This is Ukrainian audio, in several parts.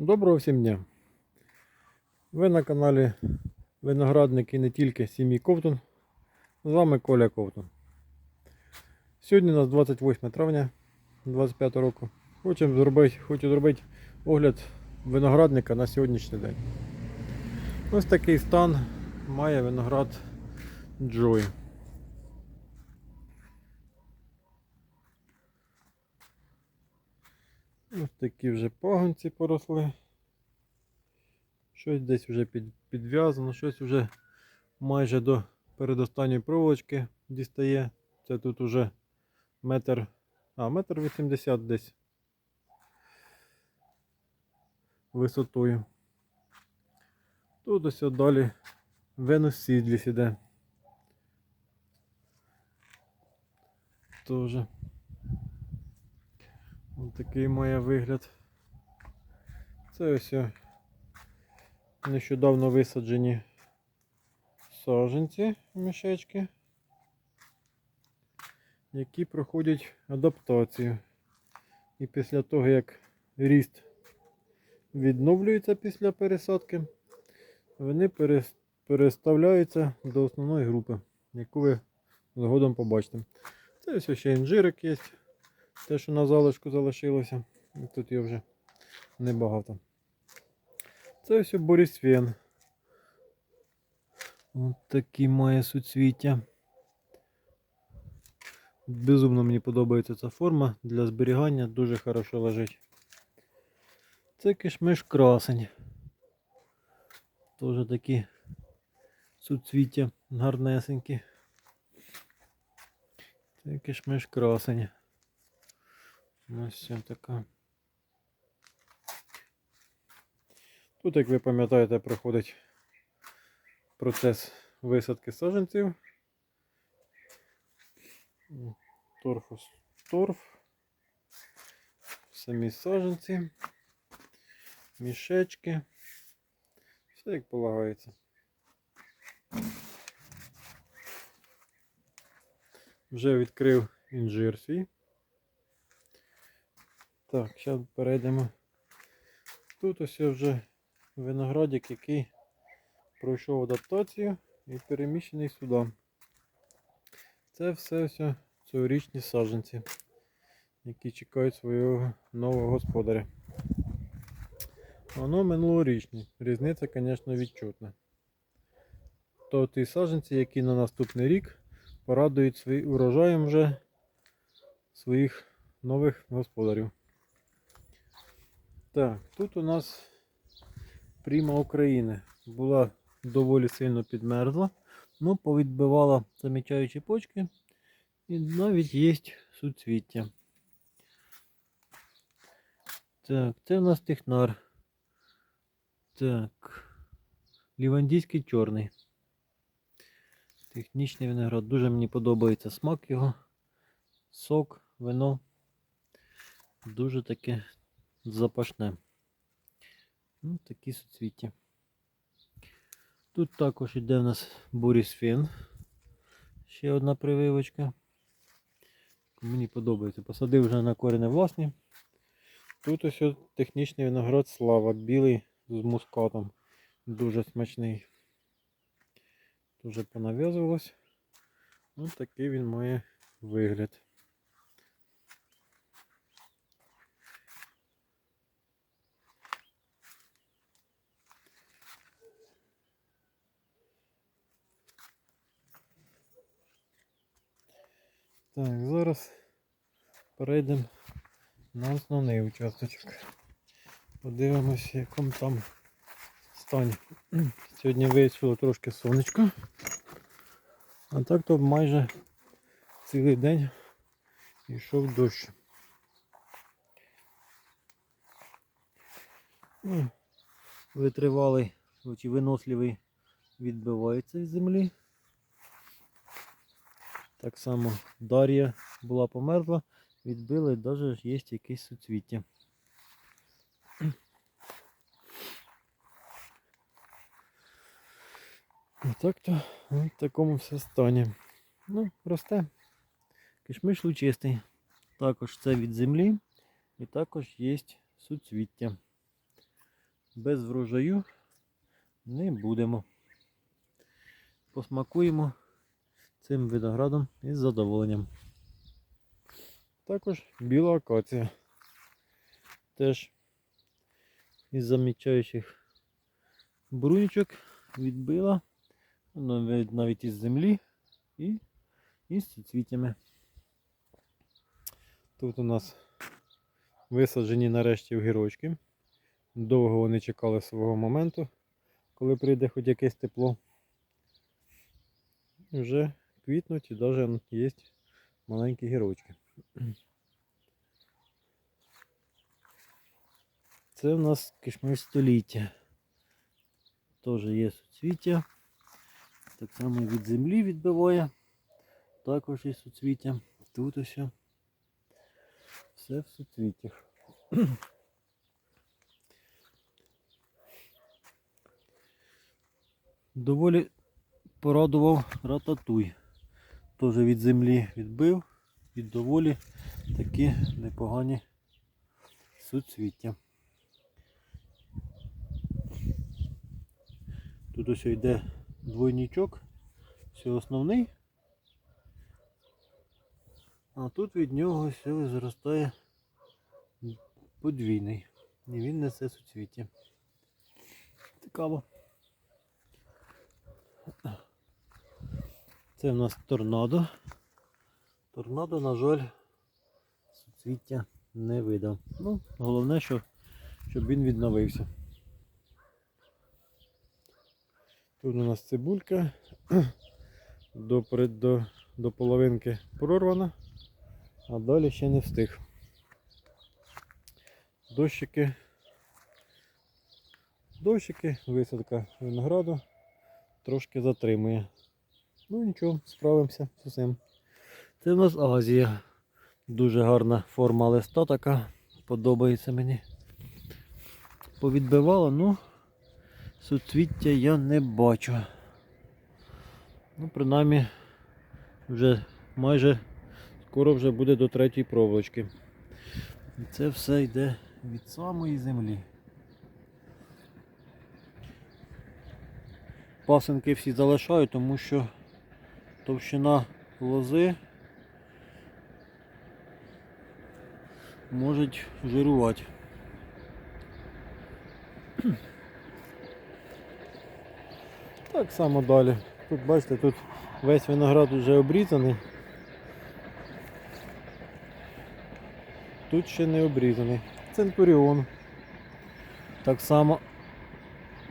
Доброго всім дня! Ви на каналі Виноградники не тільки сім'ї Ковтун. З вами Коля Ковтун. Сьогодні у нас 28 травня 25 року. Хочемо зробити, хочу зробити огляд виноградника на сьогоднішній день. Ось такий стан має виноград Джой. Ось такі вже пагонці поросли. Щось десь вже під, підв'язано, щось вже майже до передостанньої проволочки дістає. Це тут уже метр, а, метр 80 десь висотою. Тут ось далі Венус Сідліс іде. Тоже. Ось такий має вигляд. Це ось нещодавно висаджені саджанці мішечки, які проходять адаптацію. І після того, як ріст відновлюється після пересадки, вони переставляються до основної групи, яку ви згодом побачите. Це ось ще інжирик є. Те, що на залишку залишилося. Тут його вже небагато. Це ось борісвен. Ось такі має суцвіття. Безумно мені подобається ця форма для зберігання, дуже хорошо лежить. Це кишмиш красень. Теж такі суцвіття гарнесенькі. Це кишмиш красень. Ось ця така. Тут, як ви пам'ятаєте, проходить процес висадки саджанців. Торфус торф. Самі саджанці, мішечки. Все як полагається. Вже відкрив інжир свій. Так, зараз перейдемо. Тут ось вже виноградик, який пройшов адаптацію і переміщений сюди. Це все все цьогорічні саджанці, які чекають свого нового господаря. Воно минулорічні. Різниця, звісно, відчутна. То ті саджанці, які на наступний рік порадують свій урожаєм вже своїх нових господарів. Так, тут у нас пріма України була доволі сильно підмерзла, ну повідбивала замічаючі почки і навіть є суцвіття. Так, це у нас технар. Так. Лівандійський чорний. Технічний виноград. Дуже мені подобається смак його. Сок, вино. Дуже таке запашне. Ну, такі суцвіття. Тут також йде в нас бурісфен. Ще одна прививочка. Мені подобається. Посадив вже на корені власні. Тут ось технічний виноград слава, білий з мускатом. Дуже смачний. Дуже понав'язувалось. Ось такий він має вигляд. Так, зараз перейдемо на основний участочок. Подивимось, якому там стані. Сьогодні вийшло трошки сонечко. А так то майже цілий день йшов дощ. Ну, Витривалий, виносливий відбивається від землі. Так само Дар'я була померла, відбили, навіть є якесь суцвіття. Отак то в такому все стані. Ну, росте. Кишмиш лучистий. Також це від землі і також є суцвіття. без врожаю не будемо. Посмакуємо цим виноградом із задоволенням. Також біла акація. Теж із замічаючих брунічок відбила воно навіть- із землі і із суцвітями. Тут у нас висаджені нарешті огірочки. Довго вони чекали свого моменту, коли прийде хоч якесь тепло. І Вже квітнуть і навіть є маленькі гірочки. Це в нас кишмиш століття. Теж є суцвіття. Так само від землі відбиває. Також є суцвіття. Тут ось. Все в суцвіттях. Доволі порадував рататуй. Теж від землі відбив і доволі такі непогані суцвіття. Тут ось йде двойничок, все основний. А тут від нього все зростає подвійний. І він несе суцвіття. Цікаво. Це в нас торнадо. Торнадо, на жаль, суцвіття не видав. Ну, головне, що, щоб він відновився. Тут у нас цибулька до, до, до половинки прорвана, а далі ще не встиг. Дощики. Дощики, висадка винограду трошки затримує. Ну нічого, справимося з усім. Це в нас Азія. Дуже гарна форма листа така. Подобається мені. Повідбивала, ну суцвіття я не бачу. Ну, принаймні, вже майже скоро вже буде до третьої проволочки. І це все йде від самої землі. Пасенки всі залишаю, тому що товщина лози можуть жирувати. Так само далі. Тут бачите, тут весь виноград вже обрізаний. Тут ще не обрізаний. Центуріон. Так само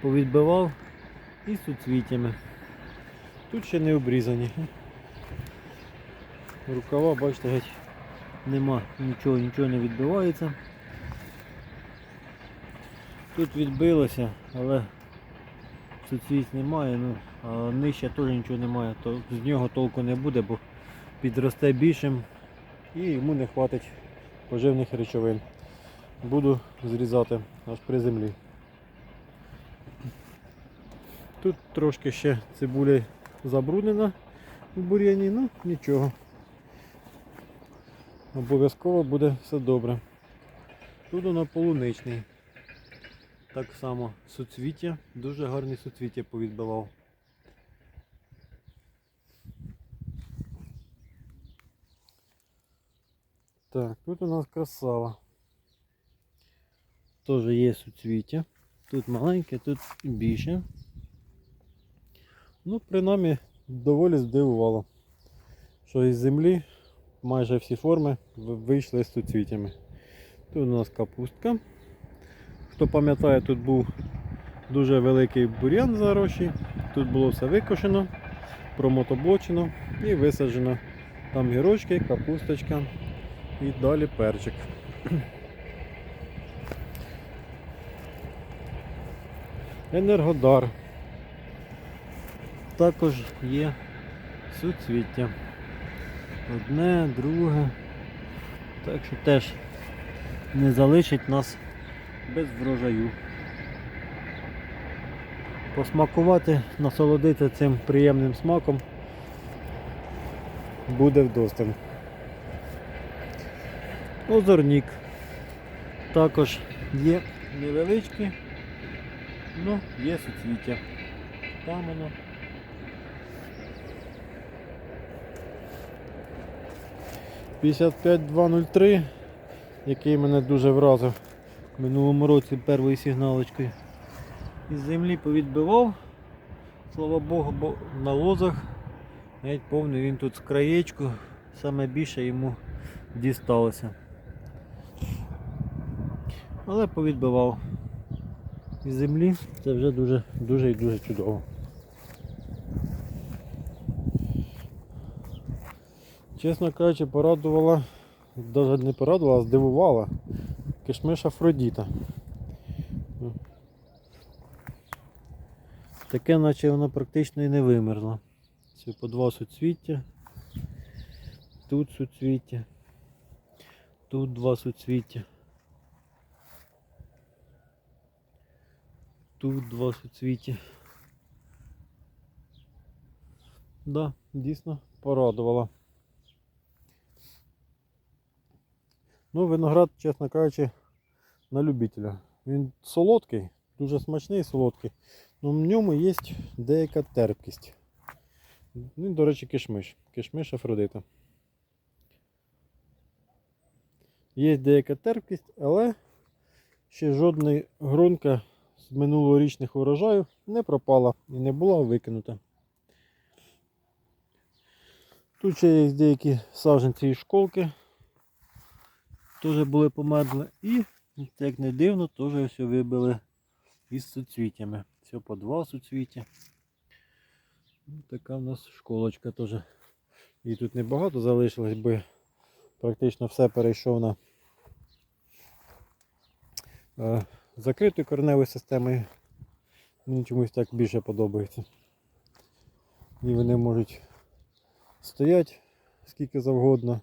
повідбивав і суцвітями. Тут ще не обрізані. Рукава, бачите, геть нема нічого, нічого не відбивається. Тут відбилося, але суцвіт немає, ну, а нижче теж нічого немає, то з нього толку не буде, бо підросте більшим і йому не хватить поживних речовин. Буду зрізати аж при землі. Тут трошки ще цибуля забруднена в бур'яні, ну нічого. Обов'язково буде все добре. Тут воно полуничний. Так само суцвіття, дуже гарні суцвіття повідбивав. Так, тут у нас красава. Теж є суцвіття. Тут маленьке, тут більше. Ну, принаймні, доволі здивувало, що із землі майже всі форми вийшли з суцвітями. Тут у нас капустка. Хто пам'ятає, тут був дуже великий бур'ян зарощий. Тут було все викошено, промотоблочено і висаджено. Там гірочки, капусточка і далі перчик. Енергодар. Також є суцвіття. Одне, друге. Так що теж не залишить нас без врожаю. Посмакувати, насолодити цим приємним смаком буде вдосталь. Озорнік. Також є невеличкі, Ну, є суцвіття. Там воно. П'ятдесят п'ять два нуль три, який мене дуже вразив в минулому році першою сигналочкою. Із землі повідбивав, слава Богу, бо на лозах навіть повний він тут з краєчку, саме більше йому дісталося. Але повідбивав із землі це вже дуже дуже і дуже чудово. Чесно кажучи, порадувала, навіть не порадувала, а здивувала кишмиш Афродіта. Таке, наче воно практично і не вимерло. Це по два суцвіття. Тут суцвіття. Тут два суцвіття. Тут два суцвіття. Да, дійсно порадувала. Ну, виноград, чесно кажучи, на любителя. Він солодкий, дуже смачний солодкий. але в ньому є деяка терпкість. Ну, до речі, кишмиш. Кишмиш Афродита. Є деяка терпкість, але ще жодна грунка з минулорічних урожаїв не пропала і не була викинута. Тут ще є деякі саджанці і школки. Теж були померзли. І, як не дивно, теж все вибили із суцвіттями. Все по два суцвіття. Ну, Така в нас школочка теж. І тут небагато залишилось, бо практично все перейшов на е, закритою кореневою системою. Мені чомусь так більше подобається. І вони можуть стояти скільки завгодно.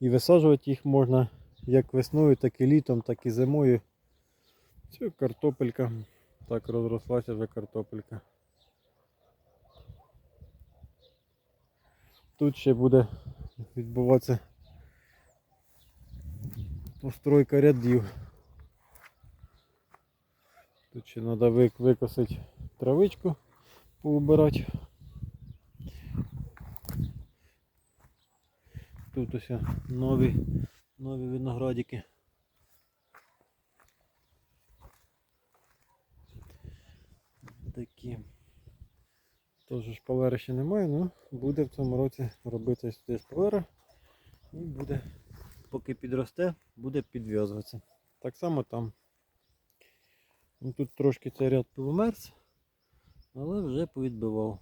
І висаджувати їх можна як весною, так і літом, так і зимою. Це картопелька. Так розрослася вже картопелька. Тут ще буде відбуватися постройка рядів. Тут ще треба викосити травичку, поубирати. Тут ось нові, нові виноградики. Такі. Тож шпалери ще немає, але буде в цьому році робити сюди шпалера і буде, поки підросте, буде підв'язуватися. Так само там. Ну, Тут трошки цей ряд померз, але вже повідбивав.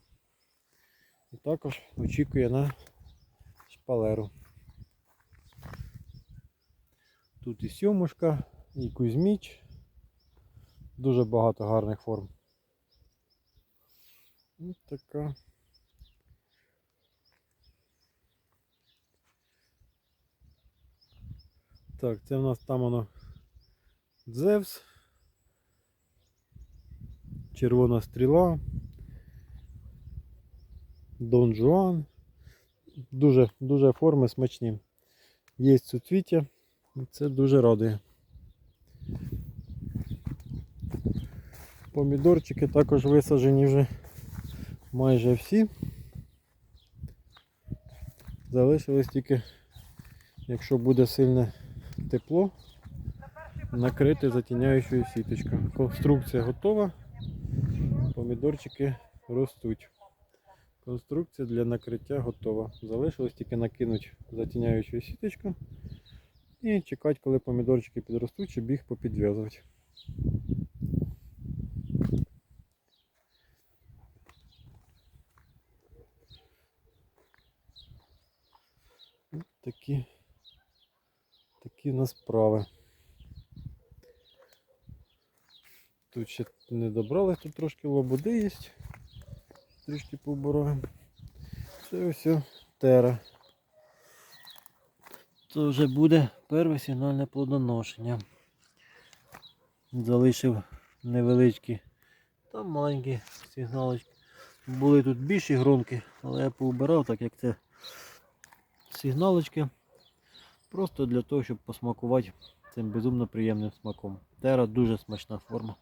І також очікує на шпалеру. Тут і сьомушка, і кузьміч. Дуже багато гарних форм. Ось така. Так, це в нас там воно Дзевс. Червона стріла. Дон Жуан. Дуже, дуже форми смачні. Є суцвіття. Це дуже радує. Помідорчики також висаджені вже майже всі. Залишилось тільки, якщо буде сильне тепло, накрити затіняючою сіточкою. Конструкція готова, помідорчики ростуть. Конструкція для накриття готова. Залишилось тільки накинути затіняючу сіточку і чекати, коли помідорчики підростуть, щоб їх попідв'язувати. Ось Такі, такі в нас справи. Тут ще не добрали, тут трошки лободи є. Трішки побороємо. Це все тера то вже буде перше сигнальне плодоношення. Залишив невеличкі та маленькі сигналочки. Були тут більші громки, але я поубирав, так як це сигналочки. Просто для того, щоб посмакувати цим безумно приємним смаком. Тера дуже смачна форма.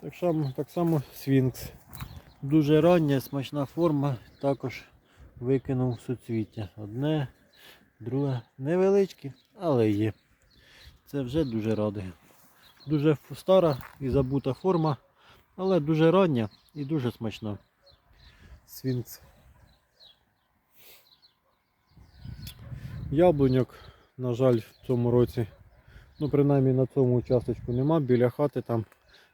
Так само, так само свінкс. Дуже рання, смачна форма, також викинув суцвіття. Одне, друге, невеличкі, але є. Це вже дуже радує. Дуже стара і забута форма, але дуже рання і дуже смачна. Свінкс. Яблуньок, на жаль, в цьому році, ну принаймні на цьому участочку нема. Біля хати там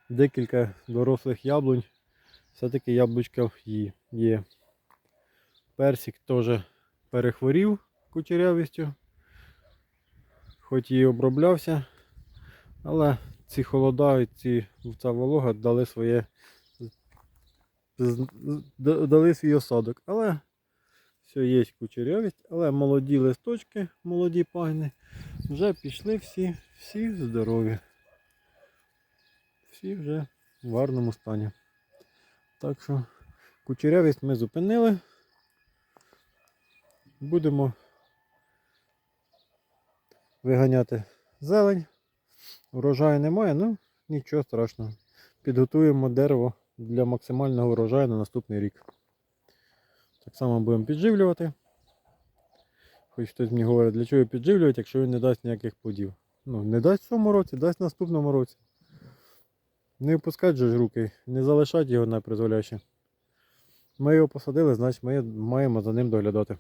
декілька дорослих яблунь. Все-таки яблучка є- є. Персик теж перехворів кучерявістю, хоч і оброблявся, але ці холода і ці, ця волога дали своє дали свій осадок. Але все є кучерявість, але молоді листочки, молоді пагни вже пішли всі, всі здорові. Всі вже в гарному стані. Так що кучерявість ми зупинили. Будемо виганяти зелень. Урожаю немає, ну нічого страшного. Підготуємо дерево для максимального урожаю на наступний рік. Так само будемо підживлювати. Хоч хтось мені говорить, для чого підживлювати, якщо він не дасть ніяких плодів. Ну, не дасть в цьому році, дасть в наступному році. Не впускати ж руки, не залишати його на призволяще. Ми його посадили, значить ми маємо за ним доглядати.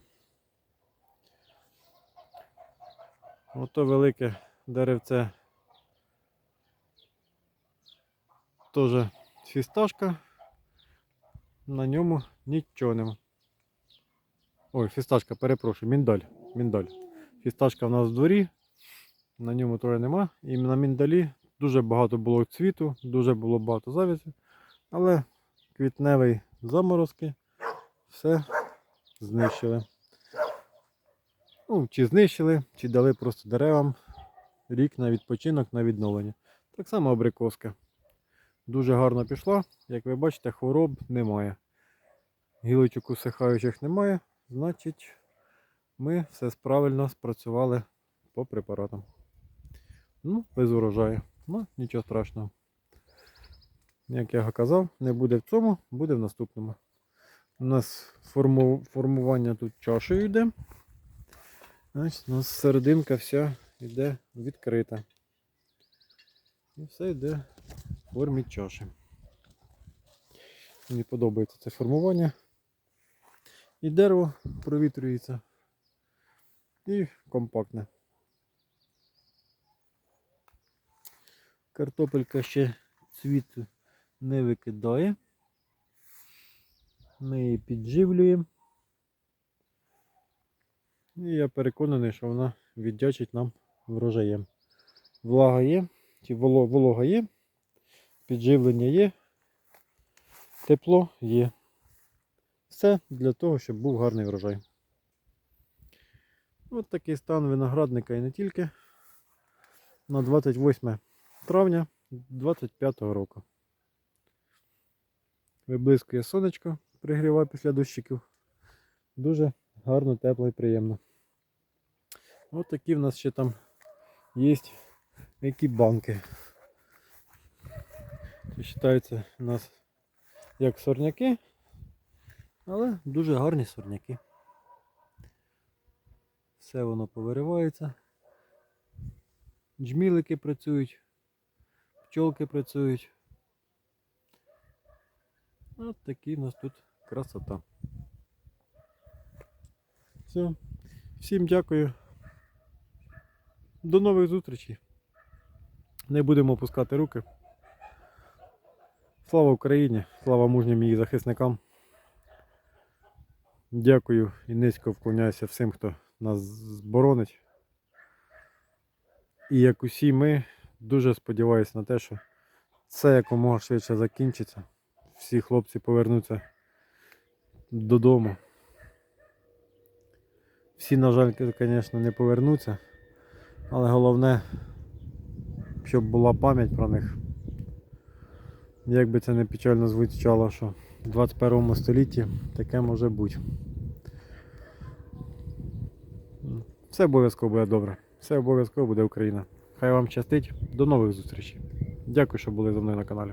Ото велике деревце. Теж фісташка. На ньому нічого нема. Ой, фісташка, перепрошую, міндаль. Міндаль. Фісташка в нас в дворі, на ньому троє нема. І на міндалі дуже багато було цвіту, дуже було багато завязів. Але квітневий заморозки все знищили. Ну, чи знищили, чи дали просто деревам рік на відпочинок, на відновлення. Так само абрикоска. Дуже гарно пішла. Як ви бачите, хвороб немає. Гілочок усихаючих немає. Значить, ми все правильно спрацювали по препаратам. Ну, без урожаю. Ну, нічого страшного. Як я казав, не буде в цьому, буде в наступному. У нас форму, формування тут чашею йде. Значить, у нас серединка вся йде відкрита. І все йде в формі чаші. Мені подобається це формування. І дерево провітрюється. І компактне. Картопелька ще цвіту не викидає. Ми її підживлюємо. І я переконаний, що вона віддячить нам врожаєм. Влага є, чи волога є, підживлення є, тепло є. Все для того, щоб був гарний врожай. Ось такий стан виноградника і не тільки на 28 травня 25 року. Виблискує сонечко, пригріває після дощиків. Дуже гарно, тепло і приємно. Ось такі в нас ще там є які банки. Це вважаються у нас як сорняки, але дуже гарні сорняки. Все воно повиривається. Джмілики працюють, пчолки працюють. От такі в нас тут красота. Все. Всім дякую. До нових зустрічей. Не будемо опускати руки. Слава Україні! Слава мужнім її захисникам. Дякую і низько вклоняюся всім, хто нас зборонить. І як усі ми, дуже сподіваюся на те, що це якомога швидше закінчиться. Всі хлопці повернуться додому. Всі, на жаль, звісно, не повернуться, але головне, щоб була пам'ять про них. Як би це не печально звучало, що в 21 столітті таке може бути. Все обов'язково буде добре. Все обов'язково буде Україна. Хай вам щастить. До нових зустрічей. Дякую, що були зі мною на каналі.